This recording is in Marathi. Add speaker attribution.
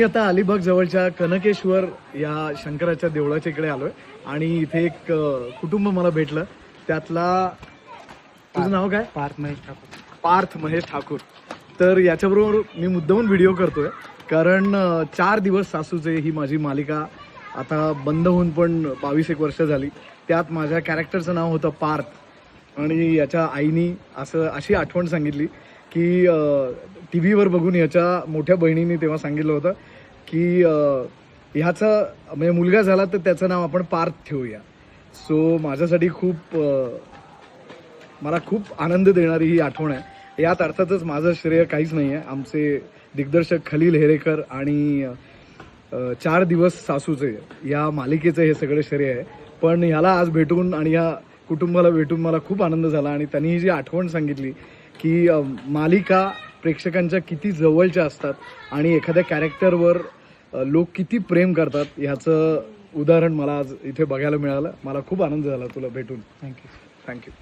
Speaker 1: मी आता अलिबाग जवळच्या कनकेश्वर या शंकराच्या देवळाच्या इकडे आलोय. आणि इथे एक कुटुंब मला भेटलं. त्यातला तुझं नाव काय?
Speaker 2: पार्थ महेश ठाकूर.
Speaker 1: पार्थ महेश ठाकूर. तर याच्याबरोबर मी मुद्दामून व्हिडिओ करतोय. कारण चार दिवस सासूचे ही माझी मालिका आता बंद होऊन पण बावीस एक वर्ष झाली. त्यात माझ्या कॅरेक्टरचं नाव होतं पार्थ. आणि याच्या आईनी असं अशी आठवण सांगितली की टी व्हीवर बघून याच्या मोठ्या बहिणीने तेव्हा सांगितलं होतं की ह्याचा ह्याचं म्हणजे मुलगा झाला तर त्याचं नाव आपण पार्थ ठेवूया. सो माझ्यासाठी खूप मला खूप आनंद देणारी ही आठवण आहे. यात अर्थातच माझं श्रेय काहीच नाही आहे. आमचे दिग्दर्शक खलील हेरेकर आणि चार दिवस सासूचे या मालिकेचं हे सगळं श्रेय आहे. पण ह्याला आज भेटून आणि ह्या कुटुंबाला भेटून मला खूप आनंद झाला आणि त्यांनी ही जी आठवण सांगितली की मालिका प्रेक्षकांच्या किती जवळच्या असतात आणि एखाद्या कॅरेक्टरवर लोक किती प्रेम करतात ह्याचं उदाहरण मला आज इथे बघायला मिळालं. मला खूप आनंद झाला तुला भेटून.
Speaker 2: Thank you
Speaker 1: thank you